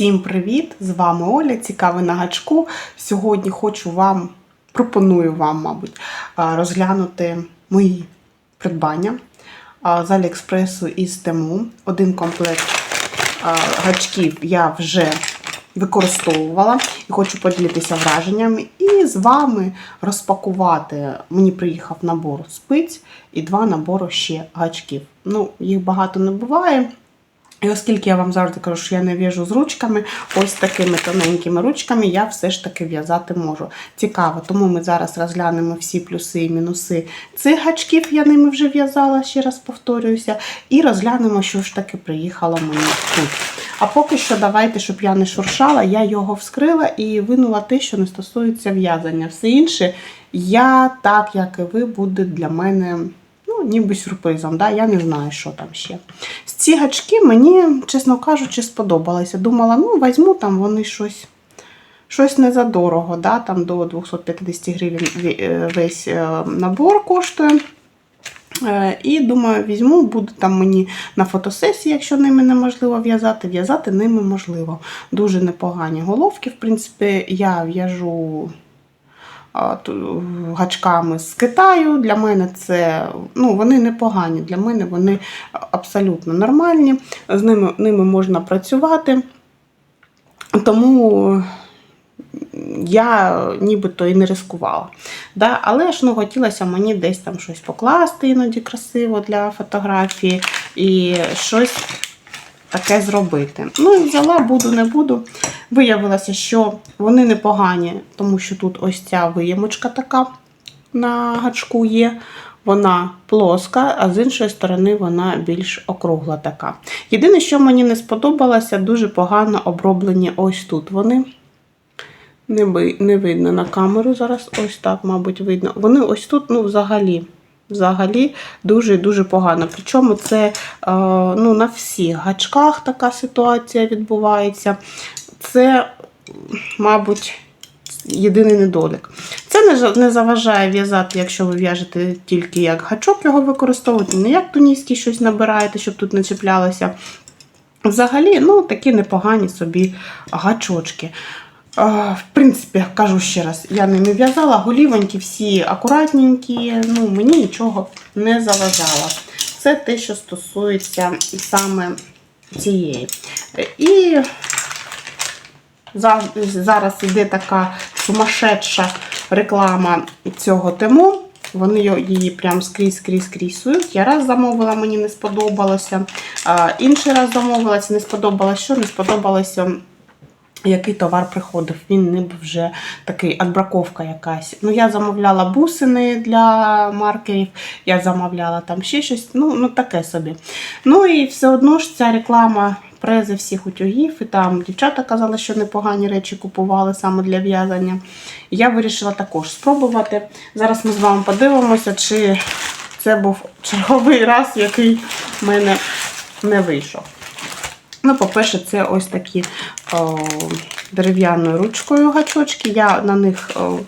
Всім привіт! З вами Оля, цікавий на гачку. Сьогодні хочу вам, пропоную вам, мабуть, розглянути мої придбання з Аліекспресу і з Тему. Один комплект гачків я вже використовувала і хочу поділитися враженнями. І з вами розпакувати. Мені приїхав набор спиць і два набори ще гачків. Ну, їх багато не буває. І оскільки я вам завжди кажу, що я не в'яжу з ручками, ось такими тоненькими ручками я все ж таки в'язати можу. Цікаво, тому ми зараз розглянемо всі плюси і мінуси цих гачків, я ними вже в'язала, ще раз повторююся, і розглянемо, що ж таки приїхало мені тут. А поки що давайте, щоб я не шуршала, я його вскрила і винула те, що не стосується в'язання. Все інше, я, так як і ви, буде для мене ну, ніби сюрпризом. Да? Я не знаю, що там ще. Ці гачки мені, чесно кажучи, сподобалися. Думала, ну, візьму там вони щось. Щось не за дорого, да? там до 250 гривень весь е, набор коштує. Е, І думаю, візьму, буде там мені на фотосесії, якщо ними неможливо в'язати, в'язати ними можливо. Дуже непогані головки. В принципі, я в'яжу гачками з Китаю. Для мене це ну, вони непогані. Для мене вони абсолютно нормальні. З ними, ними можна працювати. Тому я нібито і не рискувала. Да? Але ж ну, хотілося мені десь там щось покласти іноді красиво для фотографії і щось таке зробити. Ну і взяла, буду, не буду. Виявилося, що вони непогані, тому що тут ось ця виємочка така на гачку є. Вона плоска, а з іншої сторони вона більш округла така. Єдине, що мені не сподобалося, дуже погано оброблені ось тут вони. Не, ви, не видно на камеру зараз, ось так, мабуть, видно. Вони ось тут, ну, взагалі, взагалі дуже-дуже погано. Причому це е, ну, на всіх гачках така ситуація відбувається. Це, мабуть, єдиний недолік. Це не, не заважає в'язати, якщо ви в'яжете тільки як гачок його використовувати, не як тунійський щось набираєте, щоб тут не чіплялося. Взагалі, ну, такі непогані собі гачочки. В принципі, кажу ще раз, я ними в'язала, голівонькі всі акуратненькі, ну, мені нічого не заважало. Це те, що стосується саме цієї. І зараз іде така сумасшедша реклама цього тему. Вони її прям скрізь скрізь скрізь сують. Я раз замовила, мені не сподобалося. Інший раз замовилася, не сподобалося. Що не сподобалося? Який товар приходив, він ніби вже такий адбраковка якась. Ну, я замовляла бусини для маркерів, я замовляла там ще щось, ну, ну таке собі. Ну і все одно ж ця реклама прези всіх утюгів, і там дівчата казали, що непогані речі купували саме для в'язання. Я вирішила також спробувати. Зараз ми з вами подивимося, чи це був черговий раз, який в мене не вийшов. Ну, по-перше, це ось такі дерев'яною ручкою гачочки. Я на них о,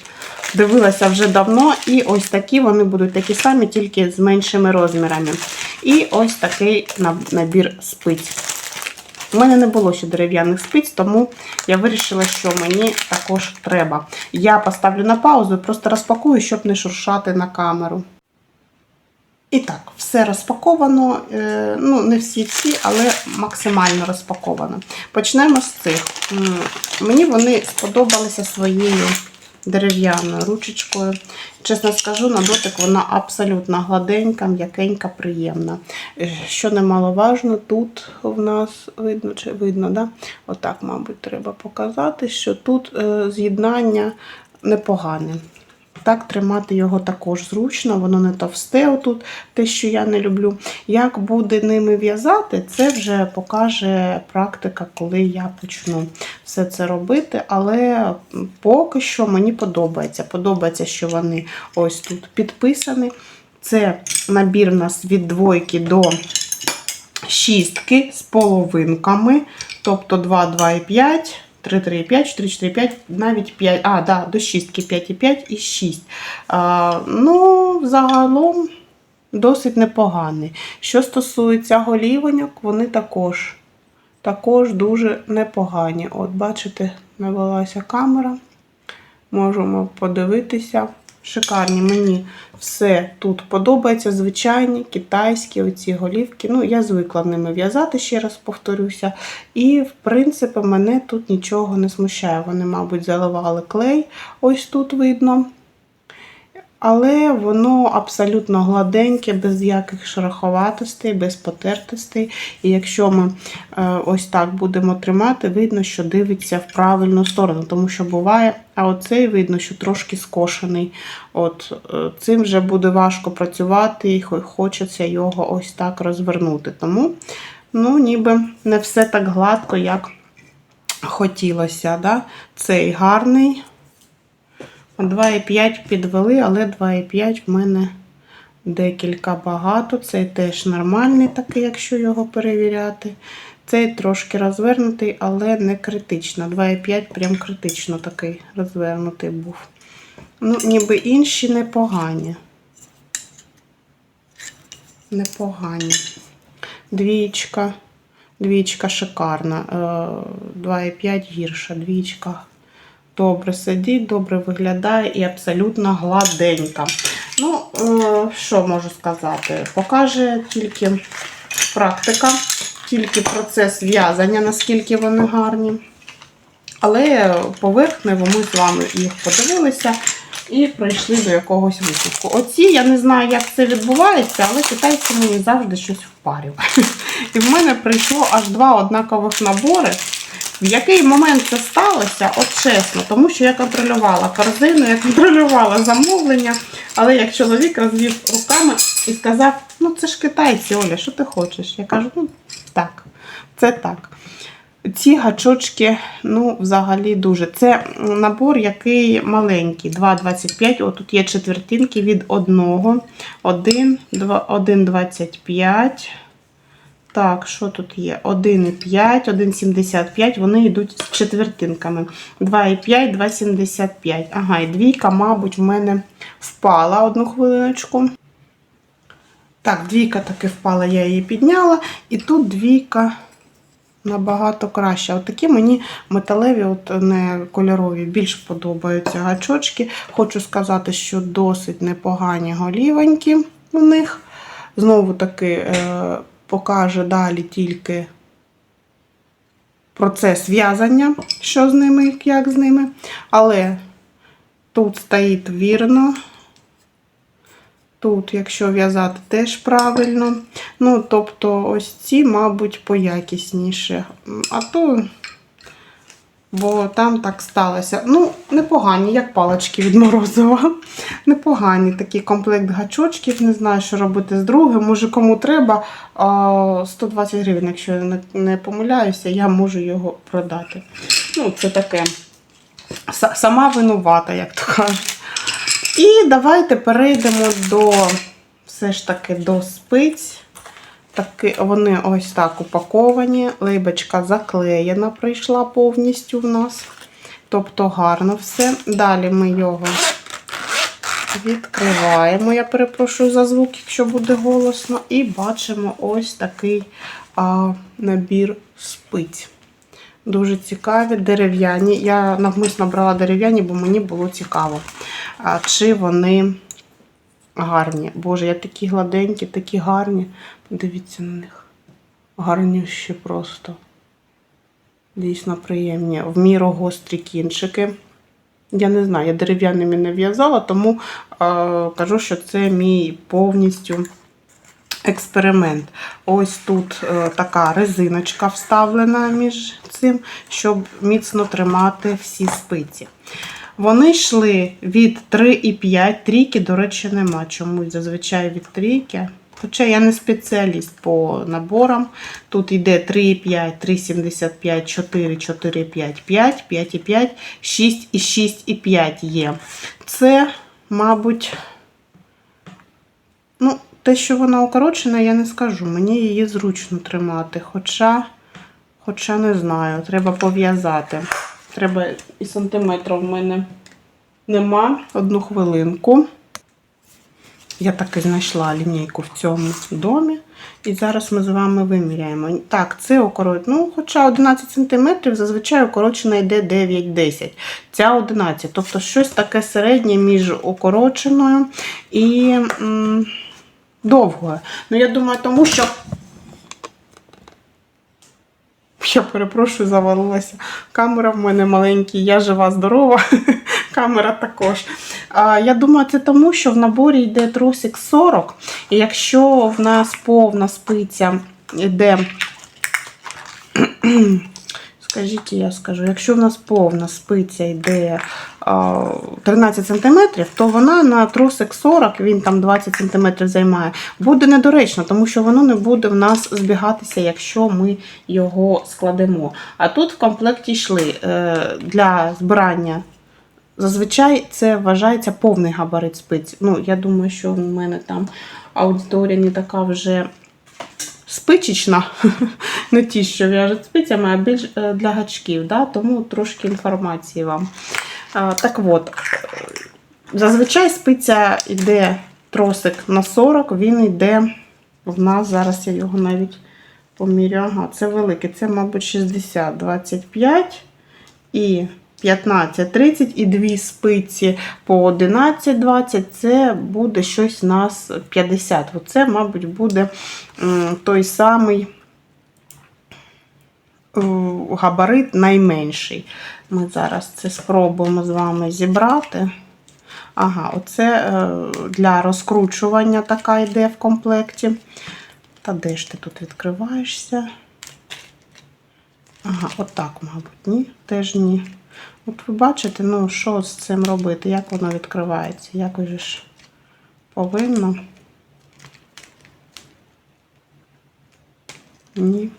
дивилася вже давно, і ось такі вони будуть такі самі, тільки з меншими розмірами. І ось такий набір спиць. У мене не було ще дерев'яних спиць, тому я вирішила, що мені також треба. Я поставлю на паузу просто розпакую, щоб не шуршати на камеру. Все розпаковано. е, Ну, не всі ці, але максимально розпаковано. Почнемо з цих. Мені вони сподобалися своєю дерев'яною ручечкою. Чесно скажу, на дотик вона абсолютно гладенька, м'якенька, приємна. Е, Що немаловажно, тут в нас видно, чи видно, да? отак, мабуть, треба показати, що тут е, з'єднання непогане. Так, тримати його також зручно, воно не товсте, отут, те, що я не люблю. Як буде ними в'язати, це вже покаже практика, коли я почну все це робити. Але поки що мені подобається. Подобається, що вони ось тут підписані. Це набір у нас від двойки до шістки з половинками, тобто 2, 2 і 5. 3, 3, 5, 4, 4, 5, навіть 5, а, да, до 6, 5,5 і 5 і 6. А, ну, загалом досить непоганий. Що стосується голівоньок, вони також також дуже непогані. От, бачите, навелася камера. Можемо подивитися. Шикарні, мені все тут подобається. Звичайні китайські оці голівки. Ну, я звикла ними в'язати, ще раз повторюся. І, в принципі, мене тут нічого не смущає. Вони, мабуть, заливали клей, ось тут видно. Але воно абсолютно гладеньке, без яких шероховатостей, без потертостей. І якщо ми е, ось так будемо тримати, видно, що дивиться в правильну сторону, тому що буває, а оцей видно, що трошки скошений. От е, Цим вже буде важко працювати, і хочеться його ось так розвернути. Тому, ну, ніби не все так гладко, як хотілося. Да? Цей гарний. 2,5 підвели, але 2,5 в мене декілька багато. Цей теж нормальний такий, якщо його перевіряти. Цей трошки розвернутий, але не критично. 2,5 прям критично такий розвернутий був. Ну, ніби інші непогані. Непогані. Двічка. Двічка шикарна. Е, 2,5 гірша. Двічка добре сидить, добре виглядає і абсолютно гладенька. Ну, е, що можу сказати? Покаже тільки практика, тільки процес в'язання, наскільки вони гарні. Але поверхнево ми з вами їх подивилися і прийшли до якогось висновку. Оці я не знаю, як це відбувається, але китайці мені завжди щось впарюють. І в мене прийшло аж два однакових набори. В який момент це сталося, от чесно, тому що я контролювала корзину, я контролювала замовлення, але як чоловік розвів руками і сказав: ну це ж китайці, Оля, що ти хочеш? Я кажу, ну так, це так. Ці гачочки, ну, взагалі дуже. Це набор, який маленький, 2,25. Отут є четвертинки від 1, 1, 2, 1,25. Так, що тут є? 1,5, 1,75. Вони йдуть з четвертинками. 2,5, 2,75. Ага, і двійка, мабуть, в мене впала одну хвилиночку. Так, двійка таки впала, я її підняла. І тут двійка набагато краще. От такі мені металеві, от не кольорові, більш подобаються гачочки. Хочу сказати, що досить непогані голівоньки у них. Знову таки е, покаже далі тільки процес в'язання, що з ними, як з ними. Але тут стоїть вірно. Тут, якщо в'язати, теж правильно. Ну, тобто, ось ці, мабуть, поякісніше. А то, бо там так сталося. Ну, непогані, як палички від Морозова. Непогані такий комплект гачочків. Не знаю, що робити з другим. Може, кому треба 120 гривень, якщо я не помиляюся, я можу його продати. Ну, це таке. Сама винувата, як то кажуть. І давайте перейдемо до все ж таки до спиць. Таки, вони ось так упаковані. Лейбочка заклеєна, прийшла повністю в нас. Тобто гарно все. Далі ми його відкриваємо. Я перепрошую за звук, якщо буде голосно. І бачимо ось такий а, набір спиць. Дуже цікаві, дерев'яні. Я навмисно брала дерев'яні, бо мені було цікаво, а, чи вони гарні. Боже, я такі гладенькі, такі гарні. Подивіться на них. Гарнющі просто. Дійсно приємні. В міру гострі кінчики. Я не знаю, я дерев'яними не в'язала, тому е, кажу, що це мій повністю експеримент. Ось тут е, така резиночка вставлена між цим, щоб міцно тримати всі спиці. Вони йшли від 3,5, трійки, до речі, нема. Чомусь зазвичай від трійки. Хоча я не спеціаліст по наборам. Тут йде 3,5, 3,75, 4, 4,5, 5, 5,5, 6 і 6,5 є. Це, мабуть, ну, те, що вона укорочена, я не скажу. Мені її зручно тримати. Хоча, хоча не знаю, треба пов'язати. Треба і сантиметра в мене нема. Одну хвилинку. Я таки знайшла лінійку в цьому домі. І зараз ми з вами виміряємо. Так, це укорот... Ну, хоча 11 см, зазвичай укорочена йде 9-10. Ця 11. Тобто щось таке середнє між укороченою і м, довгою. Ну, я думаю, тому що. Я перепрошую, завалилася. Камера в мене маленька, я жива, здорова. Камера також. А, я думаю, це тому, що в наборі йде трусик 40. І якщо в нас повна спиця йде. Скажіть, я скажу, якщо в нас повна спиця йде 13 см, то вона на трусик 40, він там 20 см займає, буде недоречно, тому що воно не буде в нас збігатися, якщо ми його складемо. А тут в комплекті йшли е, для збирання. Зазвичай це вважається повний габарит спиць. Ну, я думаю, що в мене там аудиторія не така вже спичечна, не ті, що в'яжуть спицями, а більш е, для гачків. Да? Тому трошки інформації вам. А, Так от, е, зазвичай спиця йде тросик на 40, він йде в нас, зараз я його навіть помірю. Ага, це великий, це, мабуть, 60, 25 і 15, 30 і дві спиці по 11, 20, це буде щось у нас 50. Оце, мабуть, буде той самий е, габарит найменший. Ми зараз це спробуємо з вами зібрати. Ага, оце е, для розкручування така йде в комплекті. Та де ж ти тут відкриваєшся? Ага, отак, мабуть, ні, теж ні. От ви бачите, ну, що з цим робити, як воно відкривається, якось же ж повинно. Ні.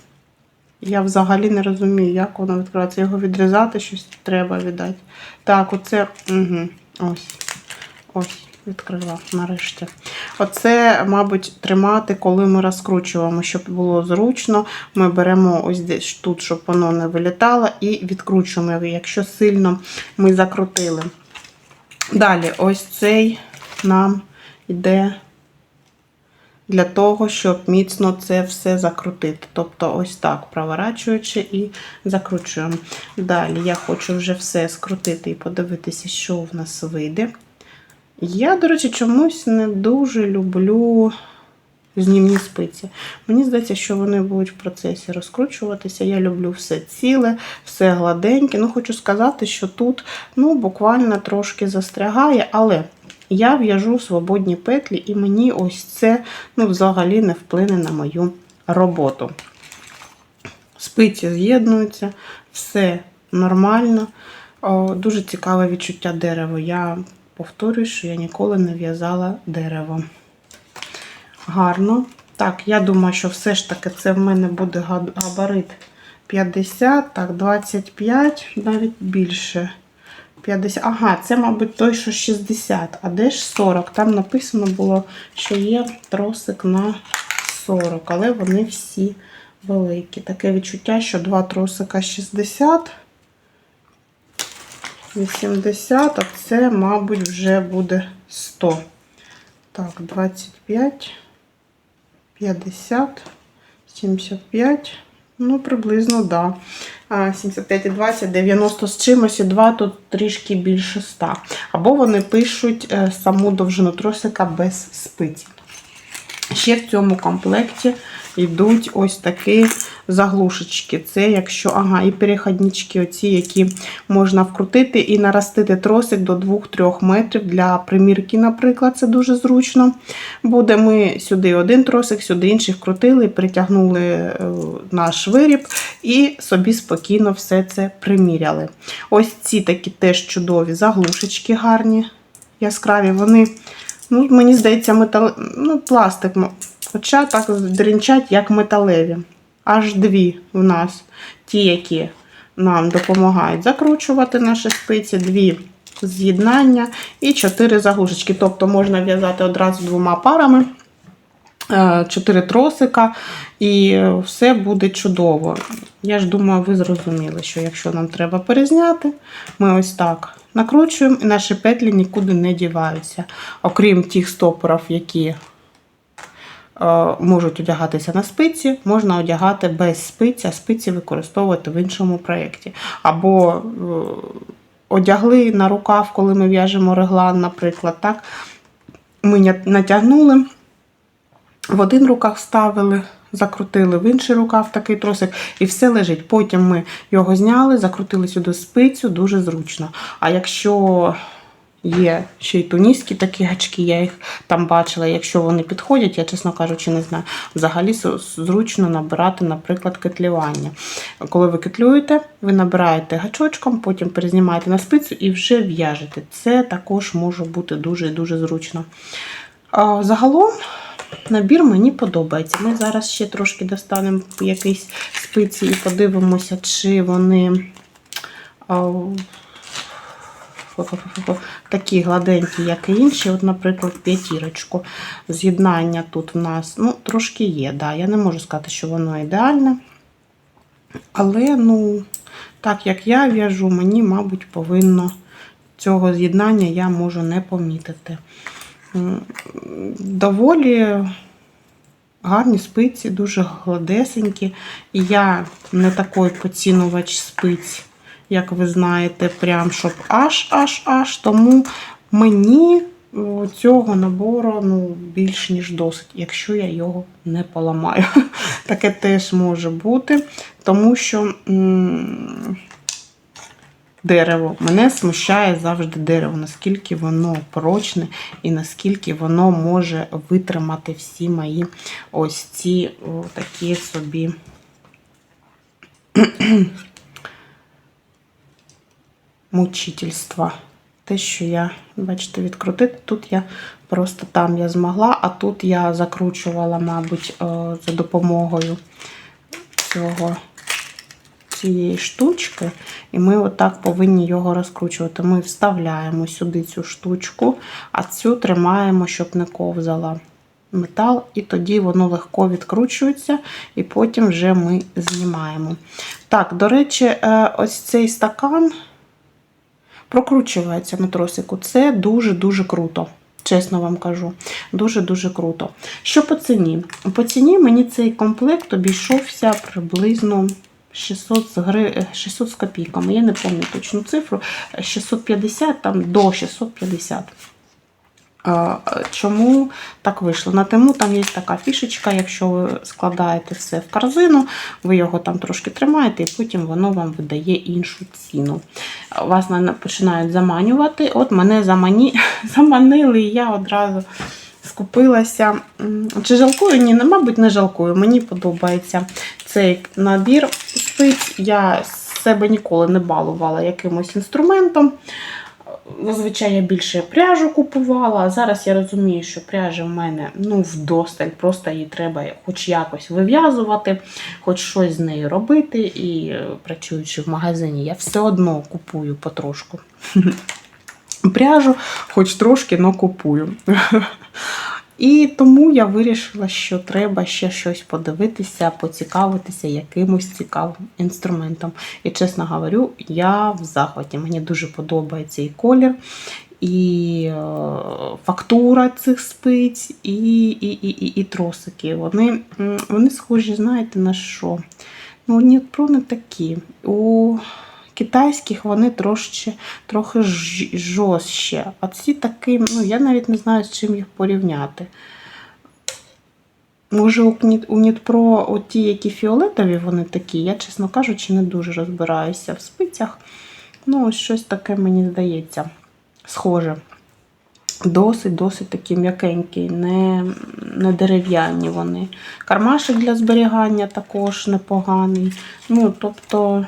Я взагалі не розумію, як воно відкривається. Його відрізати щось треба віддати. Так, оце. Угу, ось. Ось, відкрила нарешті. Оце, мабуть, тримати, коли ми розкручуємо, щоб було зручно. Ми беремо ось десь тут, щоб воно не вилітало, і відкручуємо, якщо сильно ми закрутили. Далі, ось цей нам йде для того, щоб міцно це все закрутити. Тобто, ось так, проворачуючи і закручуємо. Далі я хочу вже все скрутити і подивитися, що в нас вийде. Я, до речі, чомусь не дуже люблю знімні спиці. Мені здається, що вони будуть в процесі розкручуватися. Я люблю все ціле, все гладеньке. Ну, хочу сказати, що тут ну, буквально трошки застрягає, але я в'яжу свободні петлі, і мені ось це ну, взагалі не вплине на мою роботу. Спиці з'єднуються, все нормально. О, дуже цікаве відчуття дерева. Я повторюю, що я ніколи не в'язала дерево. Гарно. Так, я думаю, що все ж таки це в мене буде габарит 50, так, 25, навіть більше. 50. Ага, це, мабуть, той, що 60, а де ж 40? Там написано було, що є тросик на 40, але вони всі великі. Таке відчуття, що два тросика 60. 80, а це, мабуть, вже буде 100. Так, 25, 50, 75. Ну, приблизно, да. 75 і 20, 90 з чимось, і 2 тут трішки більше 100. Або вони пишуть е, саму довжину тросика без спиці. Ще в цьому комплекті йдуть ось такі заглушечки. Це якщо, ага, і переходнички, оці, які можна вкрутити і наростити тросик до 2-3 метрів для примірки, наприклад, це дуже зручно. Буде ми сюди один тросик, сюди інший вкрутили, притягнули е, наш виріб і собі спокійно все це приміряли. Ось ці такі теж чудові заглушечки гарні, яскраві. Вони Ну, мені здається, метал... ну, пластик. Хоча так дрінчать, як металеві. Аж дві в нас. Ті, які нам допомагають закручувати наші спиці, дві з'єднання і чотири заглушечки. Тобто можна в'язати одразу двома парами. Е, чотири тросика, і е, все буде чудово. Я ж думаю, ви зрозуміли, що якщо нам треба перезняти, ми ось так накручуємо, і наші петлі нікуди не діваються. Окрім тих стопорів, які е, можуть одягатися на спиці, можна одягати без спиці, а спиці використовувати в іншому проєкті. Або е, одягли на рукав, коли ми в'яжемо реглан, наприклад, так. Ми натягнули, в один рукав ставили, закрутили в інший рукав такий тросик, і все лежить. Потім ми його зняли, закрутили сюди спицю, дуже зручно. А якщо є ще й туніські такі гачки, я їх там бачила. Якщо вони підходять, я, чесно кажучи, не знаю. Взагалі зручно набирати, наприклад, кетлювання. Коли ви кетлюєте, ви набираєте гачочком, потім перезнімаєте на спицю і вже в'яжете. Це також може бути дуже і дуже зручно. Загалом набір мені подобається. Ми зараз ще трошки достанемо якісь спиці і подивимося, чи вони. Такі гладенькі, як і інші. От, наприклад, п'ятірочку. З'єднання тут в нас ну, трошки є. Да. Я не можу сказати, що воно ідеальне. Але, ну, так як я в'яжу, мені, мабуть, повинно цього з'єднання я можу не помітити. Доволі гарні спиці, дуже гладесенькі. Я не такий поцінувач спиць, як ви знаєте, прям щоб аж-аж-аж. Тому мені цього набору ну, більш ніж досить, якщо я його не поламаю. Таке теж може бути, тому що. м, Дерево. Мене смущає завжди дерево, наскільки воно прочне і наскільки воно може витримати всі мої ось ці о, такі собі мучительства. Те, що я, бачите, відкрутити, тут я просто там я змогла, а тут я закручувала, мабуть, за допомогою цього цієї штучки, і ми отак повинні його розкручувати. Ми вставляємо сюди цю штучку, а цю тримаємо, щоб не ковзала метал, і тоді воно легко відкручується, і потім вже ми знімаємо. Так, до речі, е, ось цей стакан прокручується матросику. Це дуже-дуже круто. Чесно вам кажу, дуже-дуже круто. Що по ціні? По ціні мені цей комплект обійшовся приблизно 600 з, гри... 600 з копійками. Я не пам'ятаю точну цифру. 650 там до 650. Чому так вийшло? На тему там є така фішечка, якщо ви складаєте все в корзину, ви його там трошки тримаєте, і потім воно вам видає іншу ціну. Вас починають заманювати. От мене замані... заманили, і я одразу скупилася. Чи жалкую? Ні, ну, мабуть, не жалкую. Мені подобається цей набір спиць. Я себе ніколи не балувала якимось інструментом. Зазвичай я більше пряжу купувала, а зараз я розумію, що пряжа в мене ну, вдосталь, просто її треба хоч якось вив'язувати, хоч щось з нею робити. І е, працюючи в магазині, я все одно купую потрошку. Пряжу, хоч трошки, но купую. І тому я вирішила, що треба ще щось подивитися, поцікавитися якимось цікавим інструментом. І чесно говорю, я в захваті. Мені дуже подобається і колір, і е, фактура цих спиць, і, і, і, і, і тросики. Вони, вони схожі, знаєте, на що? Ну, Дніпро не такі. У китайських вони трошки, трохи жорстче. А ці такі, ну я навіть не знаю, з чим їх порівняти. Може, у, Нітпро оті, які фіолетові, вони такі, я, чесно кажучи, не дуже розбираюся в спицях. Ну, ось щось таке, мені здається, схоже. Досить, досить такі м'якенькі, не, не дерев'яні вони. Кармашик для зберігання також непоганий. Ну, тобто,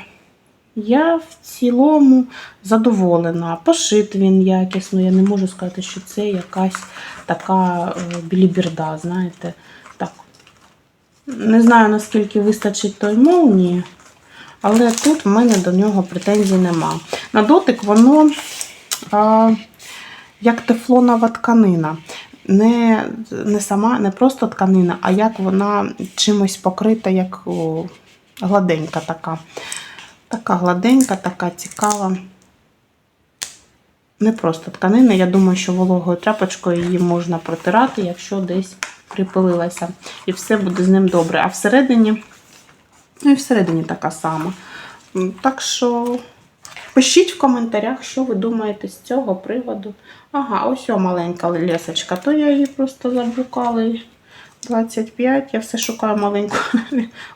я в цілому задоволена. Пошит він якісно. Я не можу сказати, що це якась така е, біліберда, знаєте. Так. Не знаю, наскільки вистачить той молнії, але тут в мене до нього претензій нема. На дотик воно а, як тефлонова тканина. не, не сама, не просто тканина, а як вона чимось покрита, як о, гладенька така. Така гладенька, така цікава. Не просто тканина. Я думаю, що вологою тряпочкою її можна протирати, якщо десь припилилася. І все буде з ним добре. А всередині, ну і всередині така сама. Так що пишіть в коментарях, що ви думаєте з цього приводу. Ага, ось о маленька лесочка, то я її просто заблукала. 25, я все шукаю маленьку.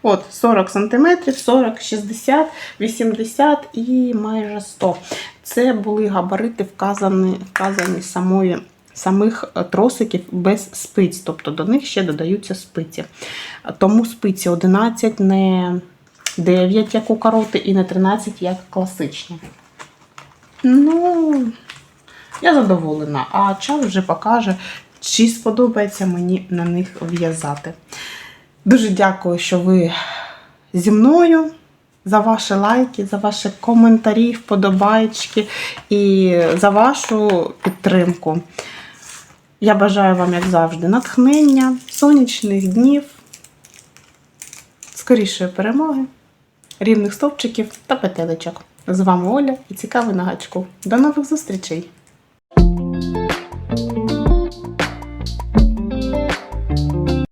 От 40 см, 40, 60, 80 і майже 100. Це були габарити вказані, вказані самої, самих е, тросиків без спиць, тобто до них ще додаються спиці. Тому спиці 11, не 9, як у короти, і не 13, як класичні. Ну, я задоволена, а час вже покаже, чи сподобається мені на них в'язати. Дуже дякую, що ви зі мною. За ваші лайки, за ваші коментарі, вподобайки і за вашу підтримку. Я бажаю вам, як завжди, натхнення, сонячних днів, скорішої перемоги, рівних стовпчиків та петелечок. З вами Оля і цікавий на гачку. До нових зустрічей!